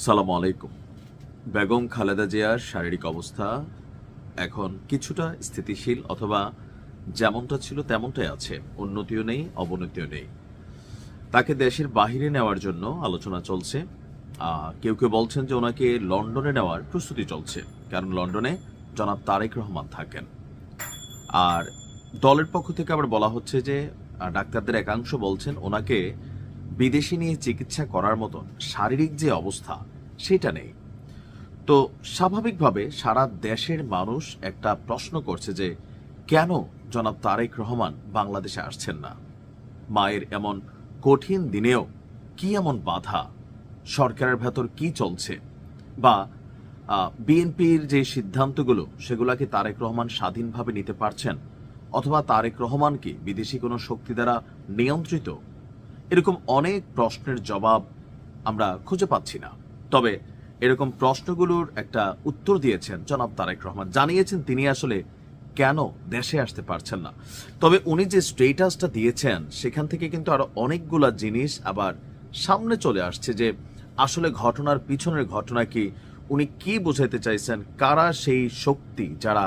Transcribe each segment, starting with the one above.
সালাম আলাইকুম। বেগম খালেদা জিয়ার শারীরিক অবস্থা এখন কিছুটা স্থিতিশীল অথবা যেমনটা ছিল তেমনটাই আছে, উন্নতিও নেই, অবনতিও নেই। তাকে দেশের বাহিরে নেওয়ার জন্য আলোচনা চলছে। কেউ কেউ বলছেন যে ওনাকে লন্ডনে নেওয়ার প্রস্তুতি চলছে, কারণ লন্ডনে জনাব তারেক রহমান থাকেন। আর দলের পক্ষ থেকে আবার বলা হচ্ছে যে ডাক্তারদের একাংশ বলছেন ওনাকে বিদেশি নিয়ে চিকিৎসা করার মতন শারীরিক যে অবস্থা, সেটা নেই। তো স্বাভাবিকভাবে সারা দেশের মানুষ একটা প্রশ্ন করছে যে, কেন জনাব তারেক রহমান বাংলাদেশে আসছেন না? মায়ের এমন কঠিন দিনেও কি এমন বাধা? সরকারের ভেতর কি চলছে? বা বিএনপির যে সিদ্ধান্তগুলো সেগুলাকে তারেক রহমান স্বাধীনভাবে নিতে পারছেন? অথবা তারেক রহমান কি বিদেশি কোনো শক্তি দ্বারা নিয়ন্ত্রিত এরকম অনেক প্রশ্নের জবাব আমরা খুঁজে পাচ্ছি না। তবে এরকম প্রশ্নগুলোর একটা উত্তর দিয়েছেন জনাব তারেক রহমান। জানিয়েছেন তিনি আসলে কেন দেশে আসতে পারছেন না। তবে উনি যে স্টেটাসটা দিয়েছেন, সেখান থেকে কিন্তু আরও অনেকগুলা জিনিস আবার সামনে চলে আসছে যে আসলে ঘটনার পিছনের ঘটনা কি, উনি কি বোঝাতে চাইছেন, কারা সেই শক্তি যারা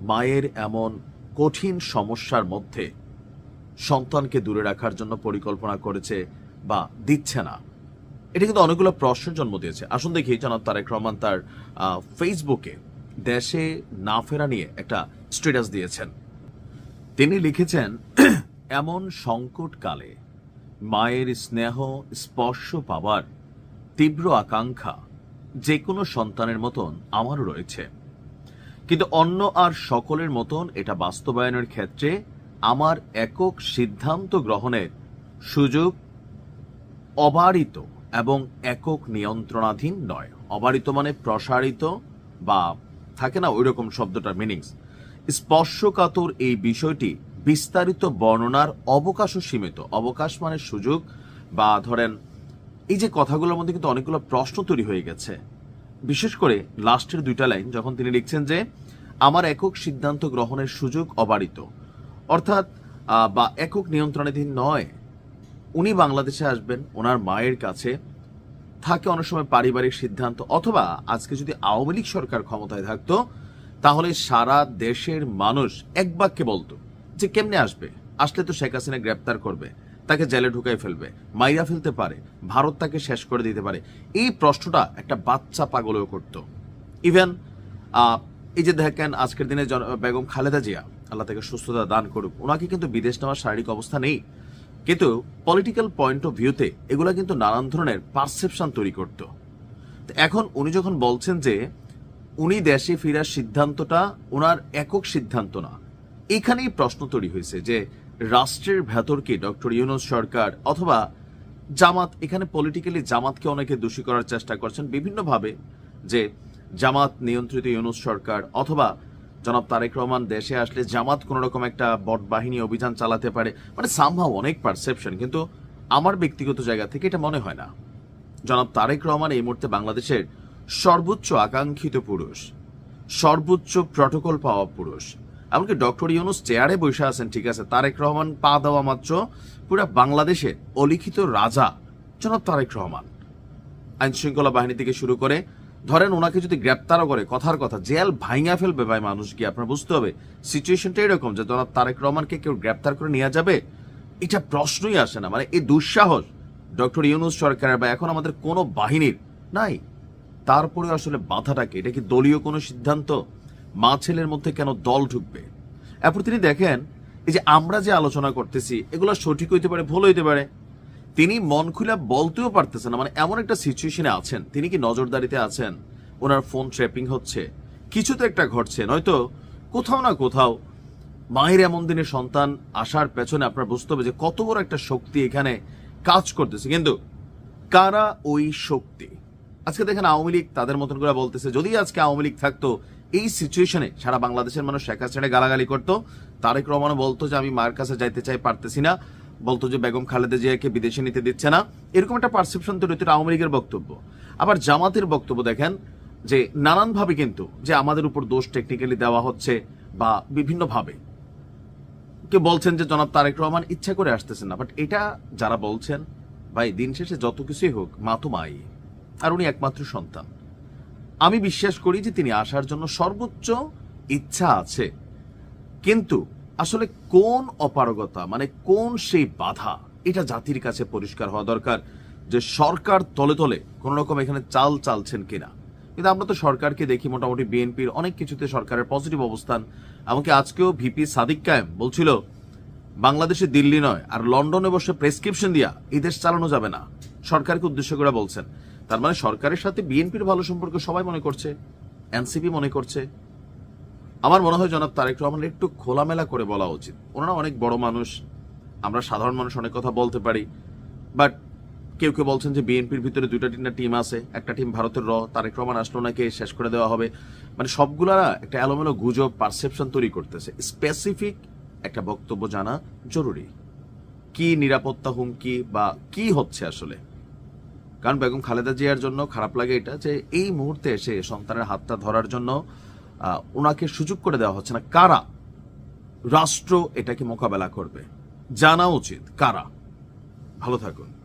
মায়ের এমন কঠিন সমস্যার মধ্যে সন্তানকে দূরে রাখার জন্য পরিকল্পনা করেছে বা দিচ্ছে না। এটা কিন্তু অনেকগুলো প্রশ্নের জন্ম দিয়েছে। আসুন দেখি জনাব তারেক রহমান তার ফেসবুকে দেশে না ফেরা নিয়ে একটা স্ট্যাটাস দিয়েছেন। তিনি লিখেছেন, এমন সংকটকালে মায়ের স্নেহ, স্পর্শ পাওয়ার তীব্র আকাঙ্ক্ষা যে কোনো সন্তানের মতন আমারও রয়েছে। কিন্তু অন্য আর সকলের মতন এটা বাস্তবায়নের ক্ষেত্রে আমার একক সিদ্ধান্ত গ্রহণের সুযোগ অবারিত এবং একক নিয়ন্ত্রণাধীন নয়। অবারিত মানে প্রসারিত বা থাকে না ওই রকম শব্দটার মিনিংস স্পর্শকাতর এই বিষয়টি বিস্তারিত বর্ণনার অবকাশও সীমিত। অবকাশ মানে সুযোগ বা ধরেন এই যে কথাগুলোর মধ্যে কিন্তু অনেকগুলো প্রশ্ন তৈরি হয়ে গেছে। বিশেষ করে লাস্টের দুইটা লাইন যখন তিনি লিখছেন যে, আমার একক সিদ্ধান্ত গ্রহণের সুযোগ অবারিত। অর্থাৎ বা একক নিয়ন্ত্রণাধীন নয়। উনি বাংলাদেশে আসবেন, ওনার মায়ের কাছে। থাকে অনেক সময় পারিবারিক সিদ্ধান্ত, অথবা আজকে যদি আওয়ামী লীগ সরকার ক্ষমতায় থাকতো, তাহলে সারা দেশের মানুষ এক বাক্যে বলতো যে, কেমনে আসবে? আসলে তো শেখ হাসিনা গ্রেপ্তার করবে, তাকে জেলে ঢুকাই ফেলবে, মাইরা ফেলতে পারে, ভারত তাকে শেষ করে দিতে পারে। এই প্রশ্নটা একটা বাচ্চা পাগলেও করতো। ইভেন এই যে দেখেন, আজকের দিনে বেগম খালেদা জিয়া আল্লাহ তাকে সুস্থতা দান করুক। ওনাকে কিন্তু বিদেশ নেওয়ার শারীরিক অবস্থা নেই। কিন্তু পলিটিক্যাল পয়েন্ট অফ ভিউতে এগুলা কিন্তু নানান ধরনের পারসেপশন তৈরি করত। এখন উনি যখন বলছেন যে উনি দেশে ফেরার সিদ্ধান্তটা ওনার একক সিদ্ধান্ত না, এখানেই প্রশ্ন তৈরি হয়েছে যে রাষ্ট্রের ভেতর কি ডক্টর ইউনুস সরকার অথবা জামাত, এখানে পলিটিক্যালি জামাতকে অনেকে দোষী করার চেষ্টা করছেন বিভিন্নভাবে যে জামাত নিয়ন্ত্রিত ইউনুস সরকার অথবা জনাব তারেক রহমান, দেশে আসলে জামাত কোন রকম একটা বট বাহিনী অভিযান চালাতে পারে মানে সামহাও অনেক পারসেপশন কিন্তু আমার ব্যক্তিগত জায়গা থেকে এটা মনে হয় না। জনাব তারেক রহমান এই মুহূর্তে বাংলাদেশের সর্বোচ্চ আকাঙ্ক্ষিত পুরুষ, সর্বোচ্চ প্রটোকল পাওয়া পুরুষ, এমনকি ডক্টর ইউনুস চেয়ারে বসে আছেন, ঠিক আছে, তারেক রহমান পা দেওয়া মাত্র পুরা বাংলাদেশে অলিখিত রাজা জনাব তারেক রহমান। আইন শৃঙ্খলা বাহিনী থেকে শুরু করে ধরেন ওনাকে যদি গ্রেপ্তারও করে, কথার কথা, জেল ভাইঙা ফেলবে ভাই মানুষ কি আপনার বুঝতে হবে। সিচুয়েশনটা এরকম যে জনাব তারেক রহমানকে কেউ গ্রেপ্তার করে নেওয়া যাবে, এটা প্রশ্নই আসে না। মানে এই দুঃসাহস, ডক্টর ইউনুস সরকারের বা এখন আমাদের কোনো বাহিনীর নাই। তারপরে আসলে বাধাটাকে এটা কি দলীয় কোনো সিদ্ধান্ত? মা ছেলের মধ্যে কেন দল ঢুকবে? এরপর তিনি দেখেন, এই যে আমরা যে আলোচনা করতেছি, এগুলো সঠিক হইতে পারে, ভুল হইতে পারে। তিনি মন খুলে বলতেও পারতেছেন না মানে এমন একটা সিচুয়েশনে আছেন। তিনি কি নজরদারিতে আছেন? ওনার ফোন ট্র্যাপিং হচ্ছে। কিছু তো একটা ঘটছে, নয়তো কোথাও না কোথাও মায়ের এমন দিনে সন্তান আসার পেছনে আপনার বুঝতে হবে যে কত বড় একটা শক্তি এখানে কাজ করতেছে। কিন্তু কারা ওই শক্তি? আজকে দেখেন আওয়ামী লীগ তাদের মতন করে বলতেছে, যদি আজকে আওয়ামী লীগ থাকতো, এই সিচুয়েশনে সারা বাংলাদেশের মানুষ শেখ ছেড়ে গালাগালি করতো, তারেক রহমানও বলতো যে আমি মায়ের কাছে যাইতে চাই, পারতেছি না। বলতো যে বেগম খালেদা জিয়াকে বিদেশে নিতে দিচ্ছে না। এরকম একটা পারসেপশন তৈরি হতো আওয়ামী লীগের বক্তব্য। আবার জামাতের বক্তব্য দেখেন যে নানানভাবে কিন্তু যে আমাদের উপর দোষ টেকনিক্যালি দেওয়া হচ্ছে বা বিভিন্নভাবে। কেউ বলছেন যে জনাব তারেক রহমান ইচ্ছা করে আসতেছেন না বাট এটা যারা বলছেন, ভাই, দিন শেষে যত কিছুই হোক, মা তো মাই। আর উনি একমাত্র সন্তান। আমি বিশ্বাস করি যে তিনি আসার জন্য সর্বোচ্চ ইচ্ছা আছে। কিন্তু আসলে কোন অপারগতা মানে কোন সেই বাধা, এটা জাতির কাছে পরিষ্কার হওয়া দরকার যে সরকার তলে তলে কোন রকম এখানে চাল চালছেন কিনা। কিন্তু আমরা তো সরকারকে দেখি মোটামুটি বিএনপির অনেক কিছুতে সরকারের পজিটিভ অবস্থান। এমনকি আজকেও ভিপি সাদিক কায়েম বলছিল, বাংলাদেশে দিল্লি নয়, আর লন্ডনে বসে প্রেসক্রিপশন দিয়া এই দেশ চালানো যাবে না। সরকারকে উদ্দেশ্য করে বলছেন। তার মানে সরকারের সাথে বিএনপির ভালো সম্পর্ক সবাই মনে করছে, এনসিপি মনে করছে। আমার মনে হয় জনাব তারেক রহমানের একটু খোলামেলা করে বলা উচিত। ওনারা অনেক বড় মানুষ, আমরা সাধারণ মানুষ, অনেক কথা বলতে পারি। বাট কেউ কেউ বলছেন যে বিএনপির ভিতরে দুইটা তিনটা টিম আছে, একটা টিম ভারতের র, তারেক রহমান আসলো নাকি, শেষ করে দেওয়া হবে। মানে সবগুলারা একটা এলোমেলো গুজব পারসেপশন তৈরি করতেছে। স্পেসিফিক একটা বক্তব্য জানা জরুরি। কি নিরাপত্তা হুমকি বা কি হচ্ছে আসলে? কারণ বেগম খালেদা জিয়ার জন্য খারাপ লাগে এটা যে এই মুহূর্তে এসে সন্তানের হাতটা ধরার জন্য ওনাকে সুযোগ করে দেওয়া হচ্ছে না। কারা? রাষ্ট্র এটাকে মোকাবেলা করবে। জানা উচিত কারা। ভালো থাকুন।